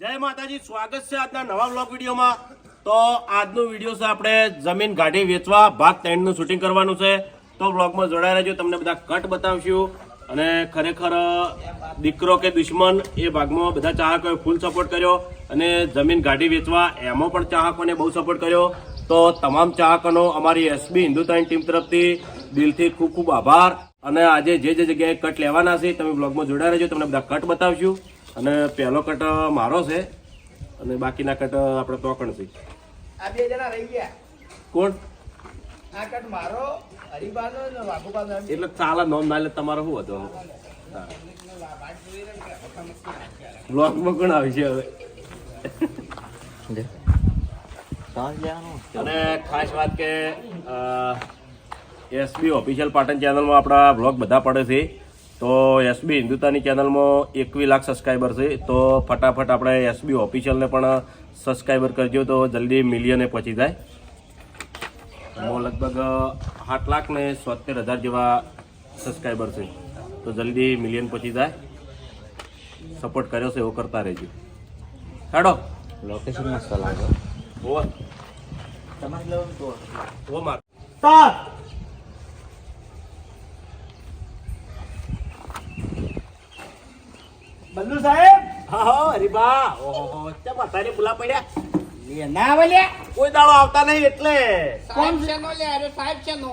જય માતાજી, સ્વાગત છે આજના નવા બ્લોગ વિડીયોમાં. તો આજનો વીડિયો છે આપણે જમીન ગાઢી વેચવા ભાગ ત્રણનું શૂટિંગ કરવાનું છે. તો બ્લોગમાં જોડાઈ રહેજો, તમને બધા કટ બતાવશું. અને ખરેખર, દીકરો કે દુશ્મન, એ ભાગમાં બધા ચાહકોએ ફૂલ સપોર્ટ કર્યો. અને જમીન ગાઢી વેચવા, એમાં પણ ચાહકોને બહુ સપોર્ટ કર્યો. તો તમામ ચાહકોનો અમારી એસબી હિન્દુસ્તાની ટીમ તરફથી દિલથી ખૂબ ખૂબ આભાર. અને આજે જે જે જગ્યાએ કટ લેવાના છે, તમે બ્લોગમાં જોડાઈ રહેજો, તમને બધા કટ બતાવશું. અને પહેલો કટ મારો છે. અને બાકીના કટ આપણે તોકણ છે આ બે જણા રહી ગયા. કોણ? આ કટ મારો હરિબાનો ને વાઘુબાનો એટલે ચાલા નોમ ના એટલે તમારો શું હતો? બ્લોગમાં કોણ આવી છે હવે? અને ખાસ વાત કે એસબી ઓફિશિયલ પાટણ ચેનલમાં આપણા બ્લોગ બધા પડે છે. તો એસબી હિન્દુસ્તાની ચેનલમાં એકવી લાખ સબસ્ક્રાઈબર છે. તો ફટાફટ આપણે એસબી ઓફિશિયલને પણ સબસ્ક્રાઈબર કરજો તો જલ્દી મિલિયને પહોંચી જાય. એમાં લગભગ આઠ લાખ ને સોતેર હજાર જેવા સબસ્ક્રાઈબર છે. તો જલ્દી મિલિયન પહોંચી જાય. સપોર્ટ કર્યો છે એવો કરતા રહેજો. હેડો. લોકેશન મસ્ત લાગે. ઓ તમારે લેવાનું તો ઓ માર. બલ્લુ સાહેબ? હા હો હરીબા ઓહો ચમ અત્યારે બોલા પડ્યા. લે ના વલ્યા. કોઈ દાડો આવતા નહીં એટલે. કોણ છે નો લે અરે સાહેબ છે નો.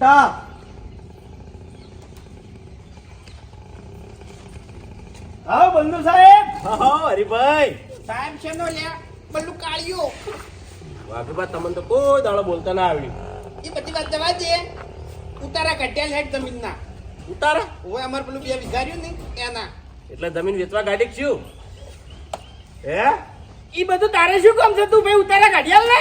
તા. હા બલ્લુ સાહેબ? હા હરિભાઈ સાહેબ છે નો લે. બલ્લુ કાળિયો તમને તો કોઈ દાડો બોલતા ના આવડ્યું. એ બધી વાત જવા દે. ઉતારા કટ્યા હેડ જમીનના. ઉતારા? ઓય અમાર પેલું બે વિચાર્યું ને એના. એટલે જમીન વેચવા ગાડી છું હે? એ બધું તારે શું કામ છે તું ભાઈ? ઉતારા કાઢ્યા લે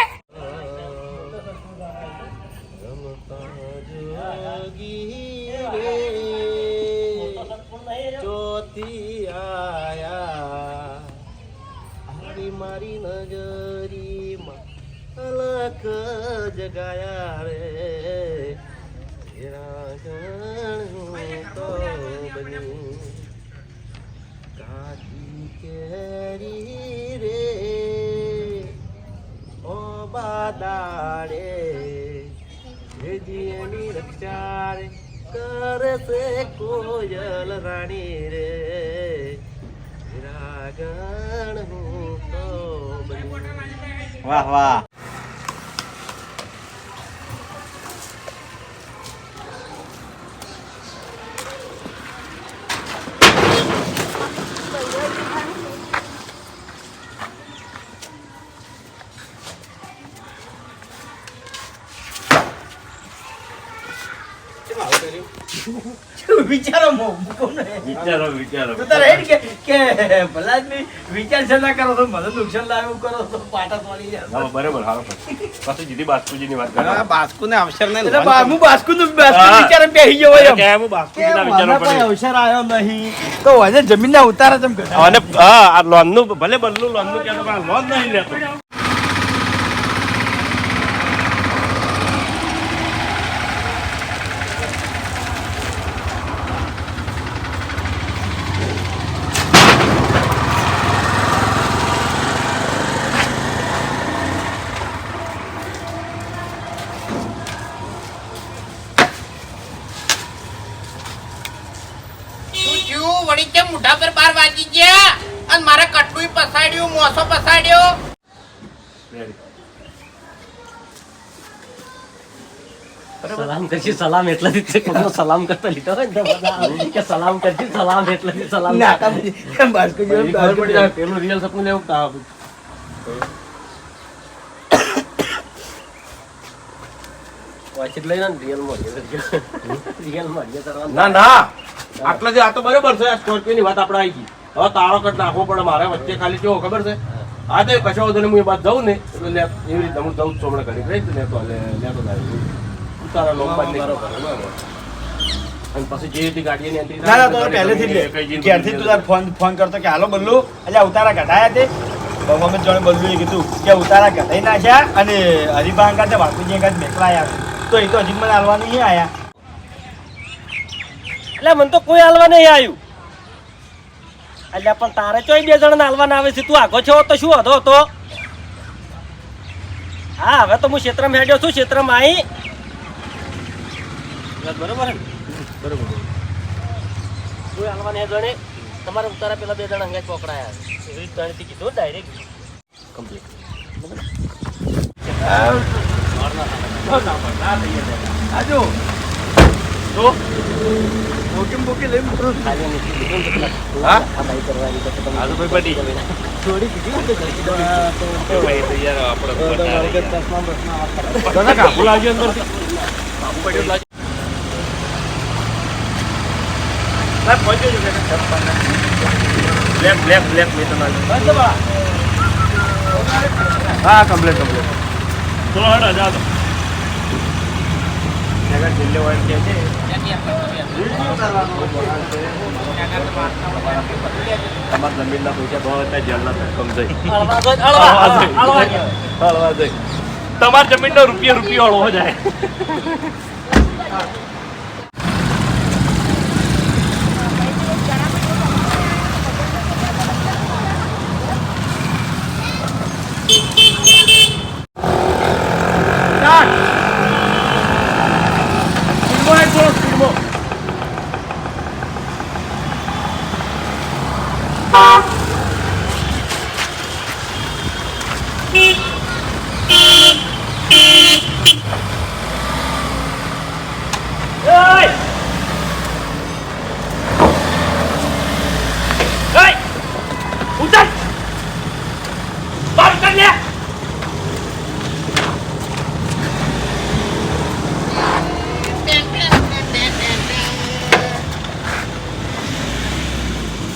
અલખ જગાયા રે. તો બની કાચી કેરી રે. ઓ બાદાડે જીની રક્ષા રે કરે છે કોયલ રાણી રે. રાગણ હું તો વાહ વાહ. વિચારો વિચારો વિચારો. તું તારે કે કે કરો તો મને નુકસાન લાવ્યું કરો તો પાટા તોડી જાય હા, બરાબર હારો પછી. જીધી બાસ્કુજીની વાત કરો બાસ્કુ ને અવસર નહીં એટલે હું બાસ્કુ નું બાસ્કુ હા. વિચારે બેહી ગયો એમ. કે હું બાસ્કુજીના વિચારો કોઈ અવસર આવ્યો નહીં. તો જમીનના ઉતારા તેમ કરે અને હા આ લોનનું ભલે બદલું લોનનું નું લોન નહીં લેતો શું થયું વળી કેમ મોઢા પર બાર વાગી ગયા અને મારે પસાડ્યું મોસો પસાડ્યો સલામ કરશી સલામ એટલે સલામ કરતા લીધો હોય કે સલામ કરશી સલામ એટલે સલામ પેલું રિયલ સપનું લેવું તા લઈને રિયલમાં રિયલમાં ના ના આટલા જે આ તો બરોબર છે સ્કોર્પિયો ની વાત આપણે આવી ગઈ. હવે તારો કટ નાખવો પડે મારે વચ્ચે ખાલી કેવો ખબર છે? હા તો કશો વધુ હું એ બાદ જઉં ને એટલે લે એવી રીતે હું જઉં છું હમણાં ઘરે રહી લેતો લે લેતો જાય તારા. લોક બાદ અને પછી જે ગાડીની ના ના તો પહેલેથી તાર ફોન ફોન કરતો કે હાલો બલ્લુ. એટલે ઉતારા કઢાયા તે? અમે જોડે કીધું કે ઉતારા કઢાઈ નાખ્યા અને હરિભા અંગાતે બાપુજી અંગાત મેકલાયા તો એ તો હજી મને હાલવાનું નહીં આયા. એટલે મને તો કોઈ હાલવા નહીં આવ્યું એટલે પણ તારે ચોય બે જણ હાલવાના આવે છે તું આગો છો તો શું હતો તો હા હવે તો હું ક્ષેત્રમાં હેડ્યો છું ક્ષેત્રમાં આવી બરોબર બરોબર તું હાલવા નહીં જણે તમારે ઉતારા પેલા બે જણા અંગાજ પકડાયા એવી રીતે ત્રણથી કીધું ડાયરેક્ટ કમ્પ્લીટ લઈ મૂકું ખાલી નથી મોકી ને પેલા હા? આ બાઈ કરવાની તો તમે આજુ ભાઈ પડી થોડી કીધી ને તો જલ્દી દોડી. દાદા કાપુ લાવજો અંદર બ્લેક બ્લેક બ્લેક મેં તો ના હા કમ્પ્લેટ કમ્પ્લેટ ચલો હેડો જા તો જિલ્લો હોય એમ કે છે. તમારા જમીનના પૈસા ભાવ હતા જેલના ધક્કમ જઈ હળવા. જઈ. તમારા જમીનનો રૂપિયા રૂપિયા હળવો જાય એય! એય! ઉતર! બહાર ઉતર લે!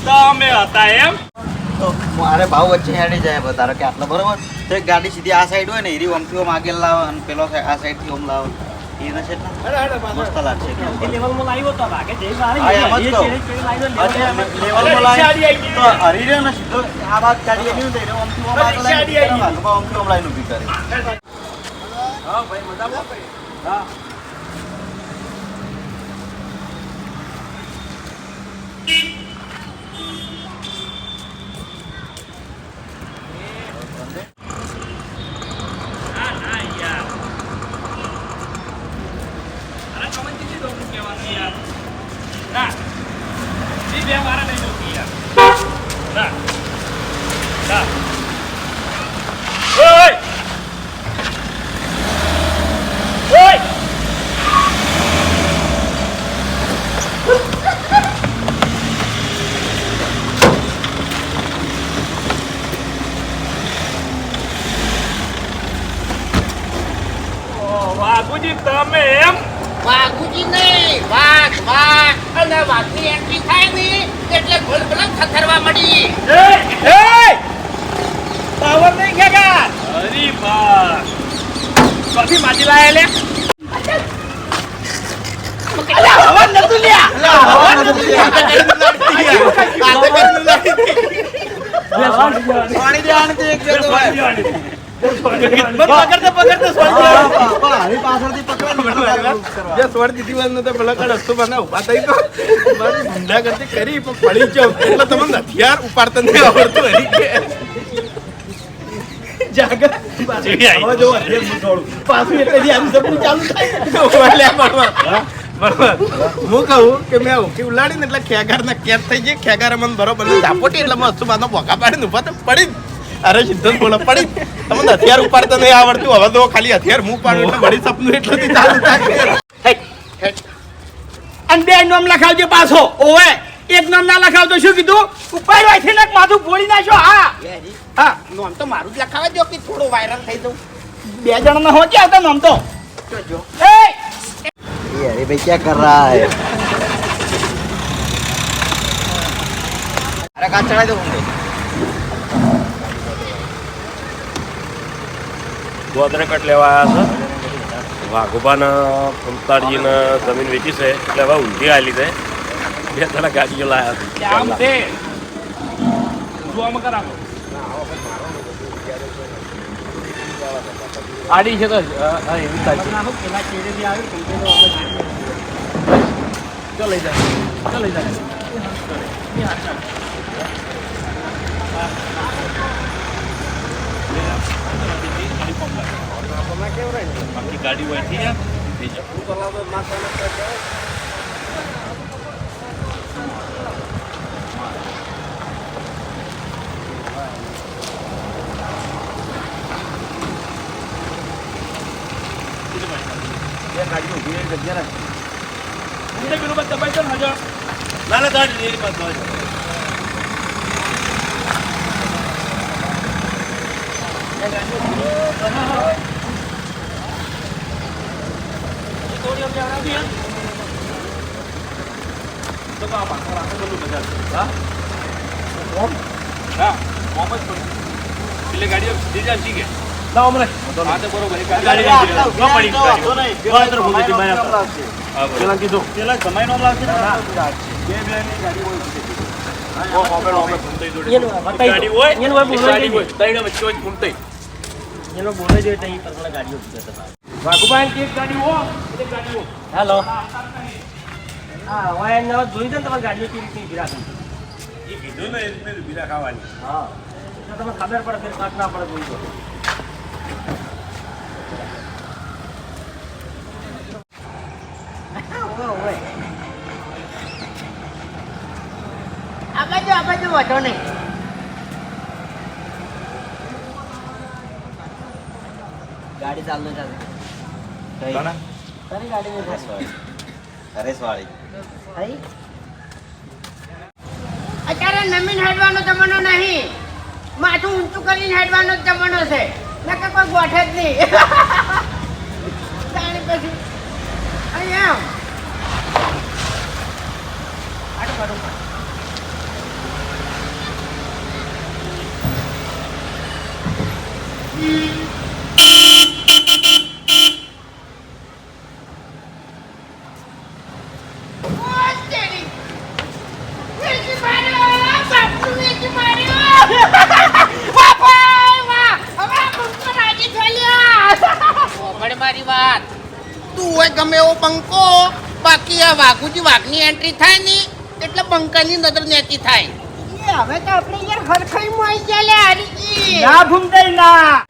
તમે હતા એમ તો મારે ભાવ વચ્ચે હેડી જાય ધારો કે આટલો બરોબર. તો એક ગાડી સીધી આ સાઈડ હોય ને એરી ઓમથી ઓમ આગળ લાવે અને પેલો આ સાઈડથી ઓમ લાવો. એને છે મસ્ત લાગશે લેવલમાં લાવ્યો તો લાગે છે, હા, એમ જ એ કહું. ચેડે ચેડે લાવ્યો, અચ્છા, લેવલમાં- લેવલમાં લાવી તો હરી રહ્યો ને સીધો આ બાદ ગાડી એની હોય તો ઓમથી ઓમ આગળ લાવીને ઓમથી ઓમ લાવીને ઊભી કરે. વાઘુજી તમે એમ વાઘુજી નહીં વાઘ અને વાઘની એન્ટ્રી થાય ને એટલે ભૂલ ભૂલ થથરવા મળી પાવર નહીં ખેગા હરી બા કભી માજી લાયા લે? હવા નતું લ્યા. હવા નતું પાણી દે આને તે એક જતો હથિયાર ઉપાડતા નહીં આવડતું હું કહું કે મેં ઓકી ઉલાડીને એટલે ખેગાર ના કેદ થઈ જાય ખેગાર મને બરોબર ને ઝાપોટી એટલે મસ્ત બાંધો બોકા પાડીને ઊભા તો પડી જ. અરે સિદ્ધાંત બોલો પડી. તમને હથિયાર ઉપાડતા નહીં આવડતું. હવે તો ખાલી હથિયાર હું પાડું એટલે વળી સપનું એટલું થી ચાલુ થાય. અને બે નામ લખાવજે પાછો. ઓવે એક નામ ના લખાવતો શું કીધું? ઉપાડવાય છે ને માથું ફોડી નાખ્યો. હા. હા. નામ તો મારું જ લખાવા દો કે થોડો વાયરલ થઈ જવું બે જણા ના હોજે આવતા નામ તો? જો એ! અરે ભાઈ ક્યાં કર રહા હે અરે કાચડા દો હું ગોદરેકટ લેવા આવ્યા છે વાઘોબાના મમતાજીને જમીન વેચી છે એટલે હવે ઊંધી આવેલી છે. બે ત્રણ ગાડીઓ લાવ્યા છે. આડી છે તો લઈ જાય લઈ જાય ચેડેથી આવ્યો કંપનીનો અમે ગાડી ચાલ લઈ જાય ચાલ લઈ જાય ના ના તારી ડેરી માં જવા દો. લાવો મને ગાડી આટલા ન પડી ઊભી વાંધો નહીં. બરાબર ભૂલી હતી, જમાઈનો બરાબર. નામ લાવશે. પેલા કીધું પેલા જમાઈનો નામ લાવશે ને? ઓ, હોમે, હોમે, ઘૂમતાઈ જોડે. એનું બતાવી દો. ગાડી હોય એનું હોય બોલવા ગાડી જઈએ. હોય ત્રણે વચ્ચે હોય ઘૂમતાઈ. એનો બોલે જોઈએ તો અહીં પર ગાડીઓ. વાઘુભાઈ કે ગાડી હો. ગાડી હો હેલો. હા હવે એને જોઈ છે ને તમારી ગાડીઓ કેવી રીતની ઊભી રાખી એ કીધું ને એ રીતની ઊભી રાખાવાની હા. એટલે તમે ખબર પડે ફેર કાટ ના પડે જોઈ દો આ બાજુ આ બાજુ વધો નહીં. ગાડી ચાલુ ચાલુ કોના? તારી ગાડી હરેશવાળી. થઈ અત્યારે નમીન હેડવાનો જમાનો નહીં. માથું ઊંચું કરીને હેડવાનો જ જમાનો છે. નકે કોઈ ગોઠે જ નહીં. જાણી પછી. અહીંયા આવ. ઓ, તેરી. વેચી માર્યો, બાપુ વેચી માર્યો. બાપા, વાહ, હવે આ બંકો રાજી થયેલા. સાંભળ મારી વાત. તું હોય ગમે એવો બંકો બાકી આ વાઘુજી વાઘની એન્ટ્રી થાય ને એટલે બંકાની નજર નેતી થાય. હવે તો આપણે યાર હરખાઈ માં આવી ગયા લે હરીજી. ના ભૂમતાઈ ના.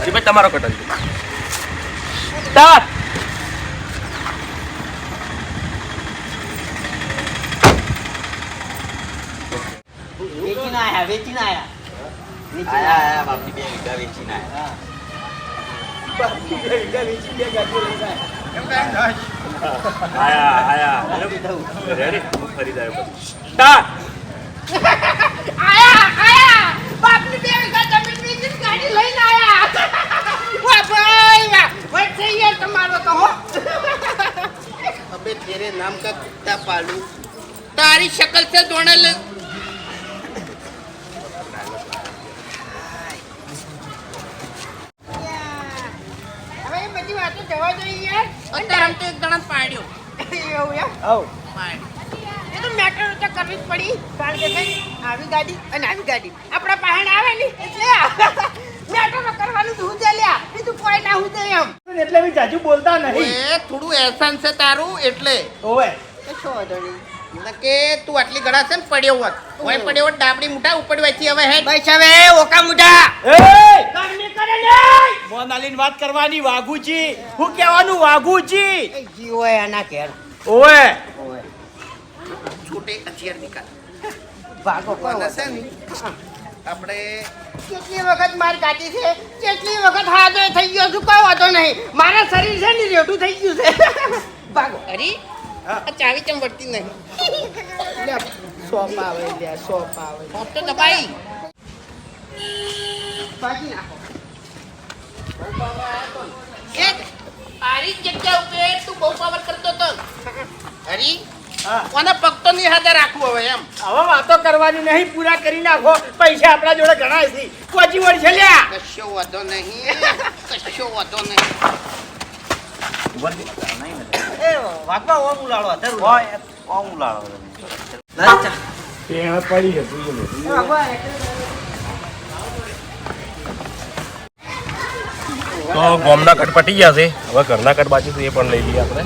હરીભાઈ તમારો કટલ સ્ટાર્ટ આયા વેચીને આયા? વેચીને આયા બાપની બે વીઘા વેચીને આયા. બાપની બે વીઘા વેચી બે ગાડીઓ લઈને તમારો નામ કા કુત્તા પાલુ? તારી શક્લ સે દોણે એહસાન છે તારું એટલે. ઓવે. કશો વાંધો નહીં. કે તું આટલી ગળા છે ને પડ્યો હોત. હોય પડ્યો હોત ડાબડી મુઠા ઉપડવાથી હવે હે બસ હવે ઓકા મુઠા. એ ગરમી કરે નહીં! મોનાલીન વાત કરવાની વાઘુજી. હું કહેવાનું વાઘુજી. એ જી હોય આના ઘેર. ઓવે. છોટે હથિયાર નિકાલ. ભાગો કોણ આપણે કેટલી વખત માર કાઢી છે? કેટલી વખત હાજો થઈ ગયો છું કોઈ વાંધો નહીં. મારા શરીર છે ને રેઠું થઈ ગયું છે. ભાગો. અરે આ ચાવી કેમ વળતી નહીં? સોપ આવે લે સોપ આવે. સોપ તો દબાઈ. બાકી નાખો. એક આરી જગ્યા ઉપર તું બહુ પાવર કરતો તો. હરી. કોને પગની હાથે રાખવું હવે એમ. હવે વાતો કરવાની નહીં પૂરા કરી નાખો. પૈસા આપણા જોડે ઘણા છે. કોચી વળશે લ્યા. કશો વાંધો નહીં. કશો વાંધો નહીં. એ વાગવા ઓમ ઉલાળો, અધર હોય ઓમ ઉલાળો લાચા એ પડી છે તું બધું. તો ગોમના કટ પટી ગયા છે. હવે ઘરના કટ બાકી છે એ પણ લઈ લઈએ આપણે.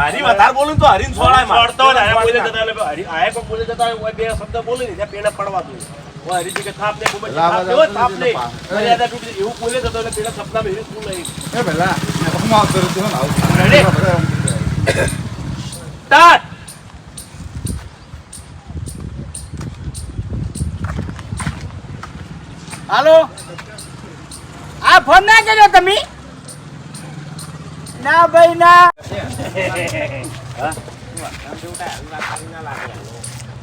હારી વધારે બોલું તો હરીન છોડાય. છોડતો ને, આયા બોલે જતા હોય, હરી- આયા કો બોલે જતા હોય, બે શબ્દ બોલે ને, ત્યાં પેલા પડવા દો. ઓય હરીજી કે થાપ ને, ખૂબ થાપ ને, થાપ ને. મર્યાદા તૂટી. એવું બોલે જતો એટલે પેલા સપનામાં એવું શું ના Ready? સ્ટાર્ટ હાલો આ ફોન ના કર્યો તમે ના ભાઈ ના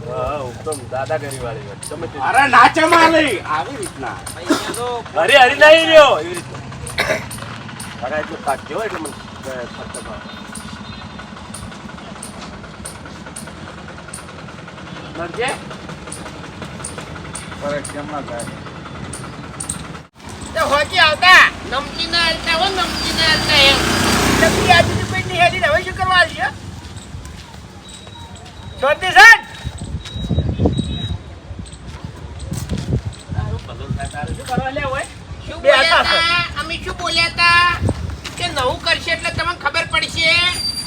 હા, ઉત્તમ દાદાગીરી વાળી વાત. તમે તે- અરે નાચે માલી આવી રીતના હરી હરી રહ્યો એવી રીતના. કાકા એટલું કાઢજો એટલે મને અ, ફરતો ભાવ. નરજે? તો હોજી આવતા નમકીન હાલતા હો નમકીન આવતા એમ હેડી હવે શું કરવા આવી શાંતિ શું બોલ્યા હતા, કે નવું કરશે એટલે તમને ખબર પડશે.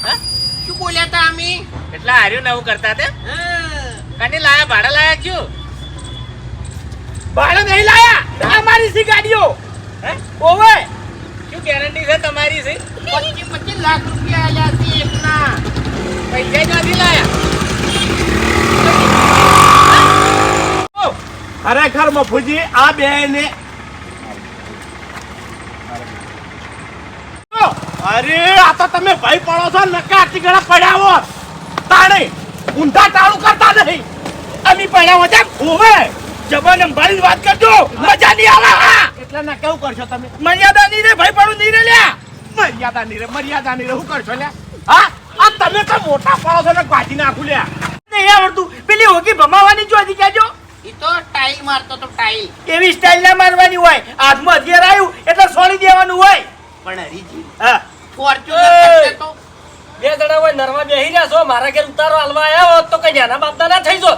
હા? શું બોલ્યા તા અમે? એટલા હાર્યું નવું કરતા તે? હા. કને લાયા ભાડા લાયા છું? ભાડા નહીં લાયા? મારી સી ગાડીઓ? હે? ઓવે! ગેરંટી છે તમારી છે? પચીસ પચીસ લાખ રૂપિયા આલ્યા છે એકના. પૈસા નથી લાયા? ખરેખર મફુજી આ બે ને અરે આ તો તમે ભાઈ પડો છો નકા ટીકડા પડ્યા હો તાણે ઊંધા ટાળું કરતા નહીં. અમે પડ્યા હો છે હોવે જબન અંબાની વાત કરજો. મજા નહીં આવે એટલા ના કેવું કરશો તમે? મર્યાદા નહીં રે ભાઈ પડું નહીં રે લ્યા. મર્યાદા નહીં રે મર્યાદા નહીં રે શું કરશો લ્યા? હા? આ તમે તો મોટા પડો છો ને ગાજી નાખું લ્યા. નહીં આવડતું. પેલી હોકી ભમાવાની જો હજી કહેજો. એ તો ટાઈલ મારતો તો ટાઈલ એવી સ્ટાઇલ ના મારવાની હોય. હાથમાં હથિયાર આવ્યું એટલે સોળી દેવાનું હોય. પણ હરીજી હા. ફોર્ચ્યુનર તો. બે જણા હોય નરવા બેહી રહ્યા છો મારા ઘેર ઉતારો હાલવા આવ્યા હોત તો કઈ નાના બાપના ના થઈ જો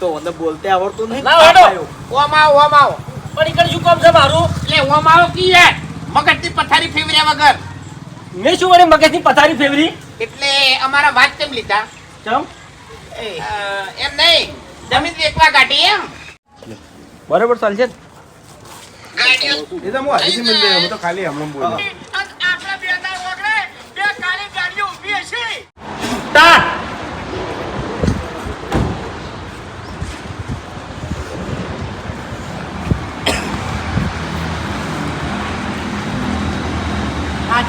તો મને બોલતે આવડતું નહીં. ના હેડો. ઓમ આવો ઓમ આવો. પણ ઈકણ શું કામ છે મારું? એટલે ઓમ આવો કી હે? મગજની પથારી ફેવર્યા વગર. મેં શું વળી મગજની પથારી ફેવરી? એટલે અમારા વાત કેમ લીધા? ચમ? એમ નહીં. જમીન વેચવા કાઢી એમ. બરોબર ચાલશે એ તો હું હરીથી મિલ દે હું તો ખાલી હમણાં બોલ્યો આપણા બે ઓગળે બે કાળી ગાડીઓ ઊભી હશે. આ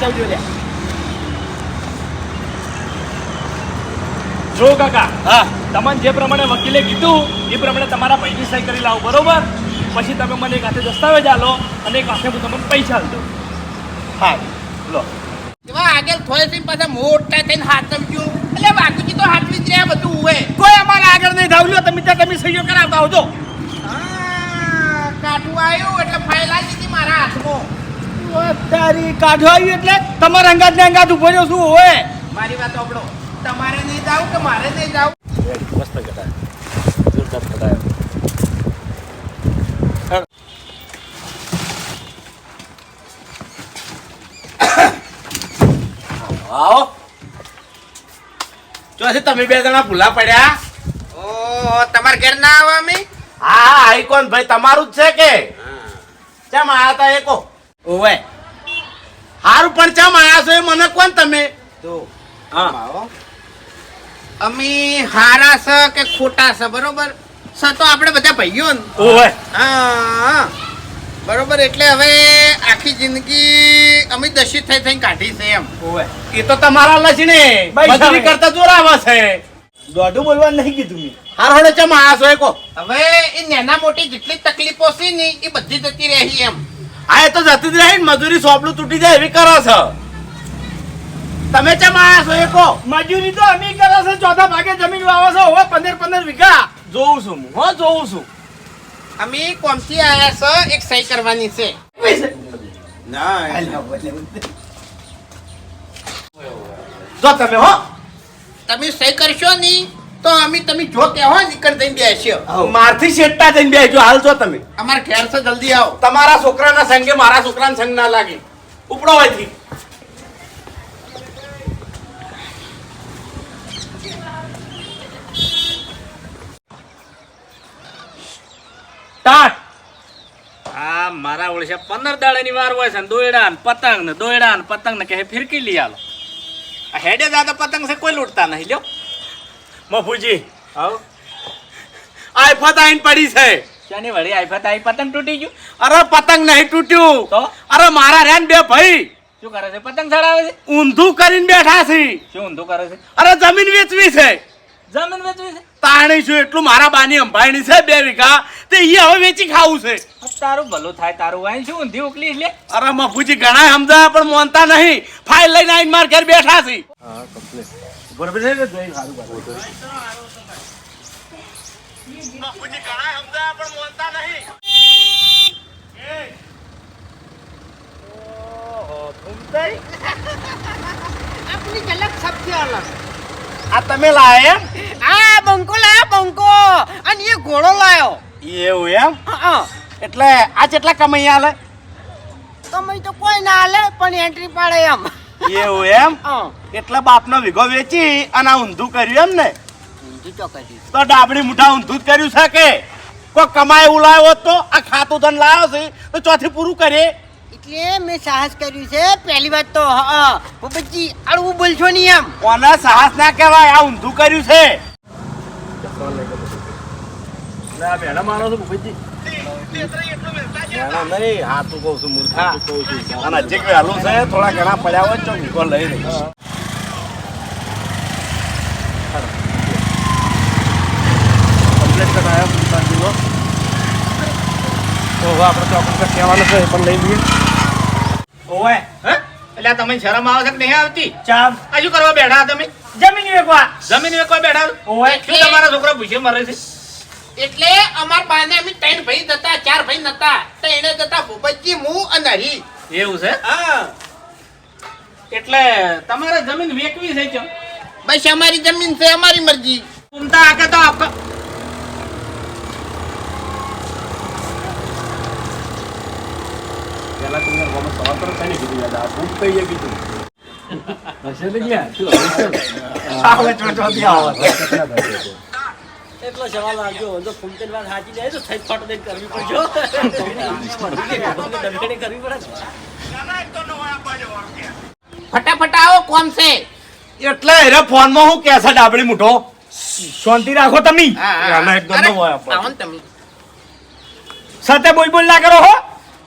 ચાલજો લે. જો કાકા હા. તમને જે પ્રમાણે વકીલે કીધું એ પ્રમાણે તમારા પૈકી સહી કરી લાવો બરોબર? પછી તમે મને એક હાથે દસ્તાવેજ આલો અને એક હાથે હું તમને પૈસા આલ દઉં હા લો. એવા આગળ થોડે થી પાછા મોટા થઈને હાથ ચમક્યું એટલે બાકુજી તો હાથવી જ રહ્યા બધું હોય કોઈ અમારે આગળ નહીં થાવ લ્યો તમે ત્યાં તમે સહીઓ કરાવતા આવજો. હા, આવ્યું એટલે ફાઇલ આવી મારા હાથમાં. તારી કાઢો આવી એટલે તમારા અંગાત ને અંગાત ઊભો રહ્યો શું હોય મારી વાત આપણો તમારે નહીં જાવ કે મારે નહીં જાવ મસ્ત કટાયો જોરદાર આવો. તમે બે જણા ભૂલા પડ્યા? ઓ તમારા ઘેર ના આવે અમે? હા આઈકોન ભાઈ તમારું જ છે કે? ચમ આયા તા એકો ઓવે હારું પણ ચમ આયા છો એ મને કોણ તમે? હા અમે હારા છે કે ખોટા છે બરોબર? સ તો આપણે બધા ભાઈઓ ને. ઓવે હા. બરોબર એટલે હવે આખી જિંદગી અમે દશિત થઈ થઈને કાઢી છે એમ. ઓવે એ તો તમારા ભાઈ મજૂરી કરતા જોરાવા છે. દોઢું બોલવા નહીં કીધું મેં. હાર હડે ચમ આયા છો કો. હવે એ નાના મોટી જેટલી તકલીફો છે ને એ બધી જતી રહી એમ. આ એ તો જતી જ રહી મજૂરી સોપડું તૂટી જાય એવી કરો છો. તમે ચમ આયા છો એકો મજૂરી તો અમે કરો છો ચોથા ભાગે જમીન વાવો છો હવે પંદર પંદર વીઘા. જોઉં છું હું હો જોઉં છું. અમે કોમથી આયા છો એક સહી કરવાની છે. ના જો તમે હો. તમે સહી કરશો નહીં? તો અમે તમે જો કહેવા નીકળ જઈને બેસ્યો મારથી શેટતા જઈને બેસજો હાલ જો તમે. અમારે ઘેર છે જલ્દી આવો. તમારા છોકરાના સંગે મારા છોકરાના સંગ ના લાગે. ઉપડો હોયથી સ્ટાર્ટ આ મારા ઓળશે પંદર દાડાની વાર હોય છે દોયડા ને પતંગ ને દોયડા ને પતંગ ને કહે ફિરકી લઈ આલો. હેડે દાદા પતંગ છે કોઈ લૂંટતા નહીં લ્યો. મફુજી. આવ. આફત આઈન પડી છે. ક્યાંની વળી? આફત આવી પતંગ તૂટી ગયું? અરે પતંગ નહીં તૂટ્યું. તો? અરે મારા રેન બે ભાઈ. શું કરે છે? પતંગ ચડાવે છે? ઊંધું કરીને બેઠા છે. શું ઊંધું કરે છે? અરે જમીન વેચવી છે. જમીન વેચવી છે? તાણી છું એટલું મારા બાની અંબાણી છે બે વીઘા. તે ઈ હવે વેચી ખાવું છે. તારું ભલું થાય તારું વાઈ શું ઊંધી ઉકલી લે? અરે મફુજી ઘણા સમજાયા પણ માનતા નહીં. ફાઇલ લઈને આઈને માર ઘેર બેઠા છે. બરોબર છે આપની ઝલક સબથી અલગ. આ તમે લાયા આ બંકો લાયો બંકો. અને એ ઘોડો લાયો. એવું એમ? હા એટલે આ કેટલા કમાઈ આલે તમે તો કોઈ ના હાલે પણ એન્ટ્રી પાડે એમ. એવું એમ? હા. એટલે બાપનો વિઘો વેચી અને આ ઊંધું કર્યું એમ ને ઊંધું તો ડાબડી મુઠા ઊંધું જ કર્યું છે કે? કોઈ કમાય એવું લાવ્યો હોત તો આ ખાતું ધન લાવ્યો છે તો ચોથી પૂરું કરે એટલે મેં સાહસ કર્યું છે પહેલી વાત તો હા પછી આડવું બોલશો નહીં એમ. કોને સાહસ ના કહેવાય આ ઊંધું કર્યું છે. અને હજી વહેલું છે થોડા ઘણા પડ્યા હોય તો વિઘો લઈ લઈશ. કમ્પ્લેટ કરાયો પુસ્તાનજીનો તો હવે આપણે ચોકડ કહેવાનું છે એ પણ લઈ લઈએ. ઓવે. એટલે તમે શરમ આવે છે કે નહીં આવતી? ચામ આ શું કરવા બેઠા તમે? જમીન વેકવા. જમીન વેકવા બેઠા ઓવે. શું તમારા છોકરા ભૂસે મરે છે? એટલે અમાર બાને અમે ત્રણ ભાઈ હતા ચાર ભાઈ નતા. તો એને જતા ભૂપતજી હું અને હરી. એવું છે? હા. એટલે તમારે જમીન વેચવી છે ચો બસ અમારી જમીન છે અમારી મરજી. ઉમતા આકે તો આપકા પેલા તમને ગમે સવાલ કરો કઈ નહીં કીધું યાદ આ કઈ છે કીધું. આવે ચોથી આવે એટલો સવાલ લાગ્યો જો ફૂમતેન વાત સાચી જાય તો થઈ ફટ દઈને કરવી પડશે દંડણી કરવી પડે ફટાફટ આવો કોણ છે? એટલે એરે ફોનમાં હું કેસે ડાબડી મૂઠો શાંતિ રાખો તમે. આના એકદમ ન હોય આપણને. તમે. સાથે બોલ બોલ ના કરો હો.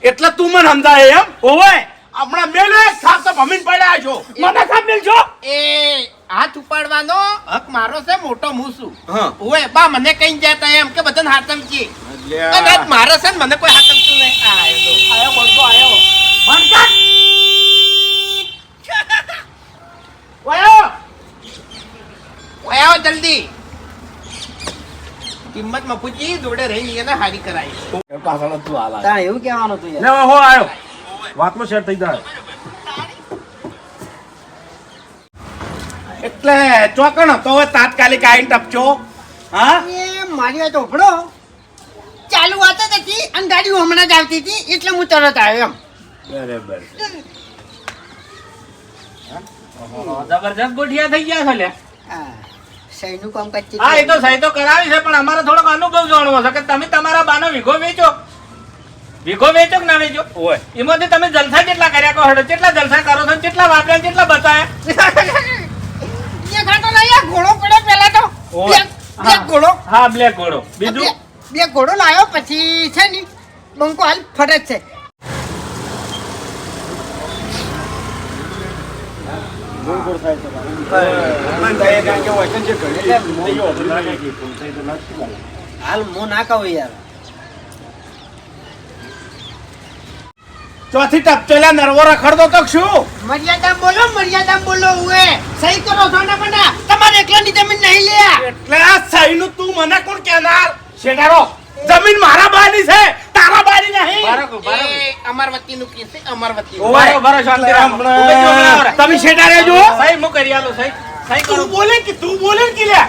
એટલે તું મને સમજાય એમ. ઓવે હમણાં મેલે સાત ભમીન પડ્યા છો. મને સાપ મેલજો. એ હાથ ઉપાડવાનો હક મારો છે મોટો હું છું. હા. બા મને કઈ જતા એમ કે બધાને હાથમચી કદાચ મારો છે મને કોઈ હાથમતું નહીં. આયો તો. આયો ઓયો! ઓય આવો જલ્દી. કિંમતમાં પૂછી જોડે રહી એને હારી કરાય પાછળ તું તાણ એવું કહેવાનું તું લે હો આવ્યો વાતમાં શેર થઈ જાય. એટલે ચોકણ હતો હવે તાત્કાલિક આઈને ટપચો હા? એ મારી વાત ઓભળો ચાલુ વાત જ હતી અને ગાડી હમણાં જ આવતી હતી એટલે હું તરત આવ્યો એમ. બરાબર. જબરજસ્ત ગોઠિયા થઈ ગયા છે લ્યા હા સહીનું કામ હા એ તો સહી તો કરાવી છે પણ અમારે થોડોક અનુભવ જાણવો છે કે તમે તમારા બાનો વીઘો વેચો. વીઘો વેચો કે ના વેચો? ઓય. એમાંથી તમે જલસા કેટલા કર્યા કહો કેટલા જલસા કરો છો? કેટલા વાપર્યા? કેટલા બચાયા? ઘોડો પડ્યો તો. બે- ઘોડો. હા બ્લેક ઘોડો. બીજું? બે- બે ઘોડો લાયો પછી છે ને બંકો હાલ ફરે છે. હાલ મો ના કહું યાર. ચોથી ટપચોલા નરવો રખડતો તો શું? મર્યાદા બોલો મર્યાદા બોલો ઉએ. સહી કરો છો ને બના તમારે એકલાની જમીન નહીં લ્યા એટલે આ સહીનું તું મને કોણ કહેનાર? શેઠારો જમીન મારા બાની છે તારા બાની નહીં. બરાબર, બરાબર. અમરવતીનું કેસ છે, અમરવતી બરો, બરો, શાંતિ રામ. તમે શેઠા રહેજો. સહી મુ કરી આલો સહી. સહી તું બોલે કે તું બોલે કે લ્યા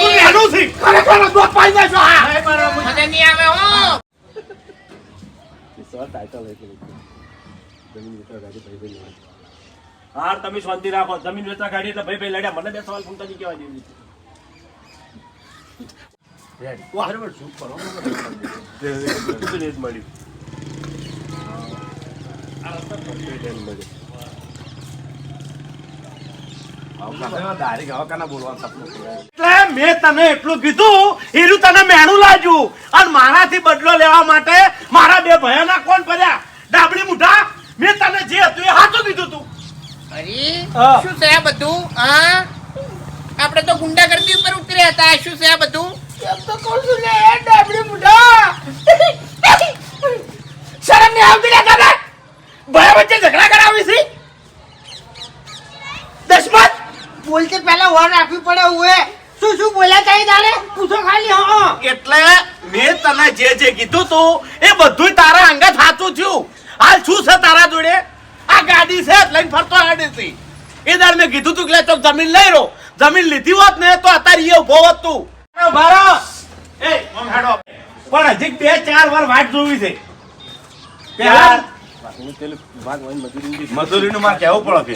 તું લેણું છે. ખરેખર દોત પાઈ જાય છો હા નહીં આવે હો. હા તમે શાંતિ રાખો. જમીન વેચવા કાઢી એટલે ભાઈ ભાઈ લડ્યા. મને બે સવાલ પૂછતા નહીં કહેવા જેવી. એટલે મેં તને એટલું કીધું એનું તને મેણું લાગ્યું. અને મારાથી બદલો લેવા માટે મારા બે ભયાના કોણ પડ્યા. ડાબડી મુઠા મેં તને જે હતું એ હાથો કીધું તું. અરે શું છે આ બધું? હા? આપણે તો ગુંડાગર્દી ઉપર ઉતર્યા હતા. શું છે આ બધું? એમ તો કહું છું ને એ ડાબડી મુઢા શરમ ને આવતી લે તને ભયા વચ્ચે ઝઘડા કરાવી છે? દશમત? બોલતે પહેલા વર રાખવી પડે હુએ શું શું બોલ્યા તારી તારે? પૂછો ખાલી હા એટલે મેં તને જે જે કીધું તું એ બધું તારા અંગત સાચું થયું. હાલ શું છે તારા જોડે? આ ગાડી છે લઈને ફરતો છે એ દાડ મેં કીધું તું કે લે ચોક જમીન લઈ રહો. જમીન લીધી હોત ને તો અત્યારે એ ઊભો હોત તું. બારો એ હેડો. પણ હજી બે ચાર વાર વાટ જોવી છે. પહેલા મજૂરીનું માં કેવું પડે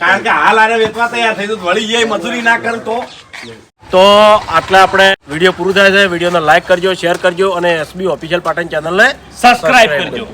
કારણ કે હાલ આરે વેચવા તૈયાર થઈ તો વળી જાય મજૂરી ના કરે તો. તો આટલા આપણે વીડિયો પૂરું થાય છે. વિડીયોને લાઈક કરજો શેર કરજો અને એસબી ઓફિશિયલ પાટણ ચેનલને સબસ્ક્રાઇબ કરજો.